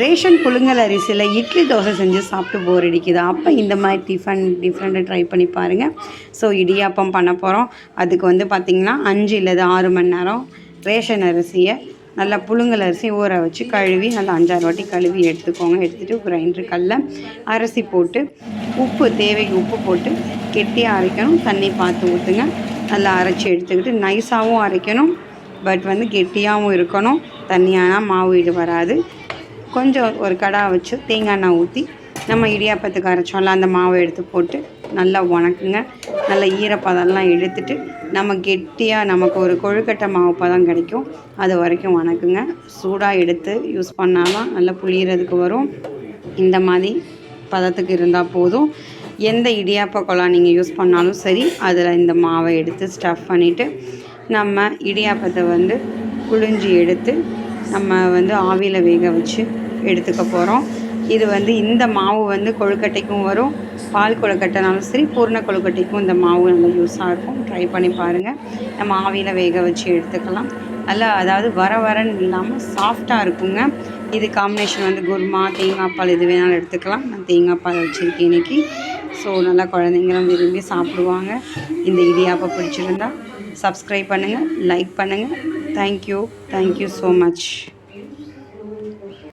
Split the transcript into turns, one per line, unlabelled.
Ration புழுங்கல் அரிசியில் இட்லி தோசை செஞ்சு சாப்பிட்டு போர் அடிக்குது. அப்போ இந்த மாதிரி டிஃபன் டிஃப்ரெண்ட்டாக ட்ரை பண்ணி பாருங்கள் ஸோ இடியாப்பம் பண்ண போகிறோம் அதுக்கு வந்து பார்த்திங்கன்னா அஞ்சு இல்லது ஆறு மணி நேரம் ரேஷன் அரிசியை நல்லா புழுங்கல் அரிசி ஊற வச்சு கழுவி நல்லா அஞ்சாறு வாட்டி கழுவி எடுத்துக்கோங்க. எடுத்துகிட்டு கிரைண்டர் கல்ல அரிசி போட்டு உப்பு தேவைக்கு உப்பு போட்டு கெட்டியாக அரைக்கணும். தண்ணி பார்த்து ஊற்றுங்க நல்லா அரைச்சி எடுத்துக்கிட்டு நைஸாகவும் அரைக்கணும். பட் வந்து கெட்டியாகவும் இருக்கணும். தண்ணியானால் மாவு இது வராது. கொஞ்சம் ஒரு கடா வச்சு தேங்காய் எண்ணெய் ஊற்றி நம்ம இடியாப்பத்துக்கு அரைச்சோம்ல அந்த மாவை எடுத்து போட்டு நல்லா உணக்குங்க நல்லா ஈரப்பதம்லாம் எடுத்துட்டு நம்ம கெட்டியாக நமக்கு ஒரு கொழுக்கட்டை மாவு பதம் கிடைக்கும். அது வரைக்கும் வணக்குங்க. சூடாக எடுத்து யூஸ் பண்ணாதான் நல்லா புளியறதுக்கு வரும். இந்த மாதிரி பதத்துக்கு இருந்தால் போதும். எந்த இடியாப்ப குழா நீங்கள் யூஸ் பண்ணாலும் சரி அதில் இந்த மாவை எடுத்து ஸ்டஃப் பண்ணிவிட்டு நம்ம இடியாப்பத்தை வந்து புழிஞ்சி எடுத்து நம்ம வந்து ஆவியில் வேக வச்சு எடுத்துக்க போகிறோம் இது வந்து இந்த மாவு வந்து கொழுக்கட்டைக்கும் வரும். பால் கொழுக்கட்டைனாலும் சரி பூர்ண கொழுக்கட்டைக்கும் இந்த மாவு நல்லா யூஸாக இருக்கும். ட்ரை பண்ணி பாருங்கள் நம்ம ஆவியில் வேக வச்சு எடுத்துக்கலாம். நல்லா அதாவது வர வரன்னு இல்லாமல் சாஃப்டாக இருக்குங்க. இது காம்பினேஷன் வந்து குருமா தேங்காய் பால் எது வேணாலும் எடுத்துக்கலாம். நான் தேங்காய் பால் வச்சுருக்கேன் இன்றைக்கி ஸோ நல்லா குழந்தைங்களும் விரும்பி சாப்பிடுவாங்க. இந்த இடியாப்பை பிடிச்சிருந்தா சப்ஸ்கிரைப் பண்ணுங்கள் லைக் பண்ணுங்கள் தேங்க்யூ தேங்க்யூ ஸோ மச்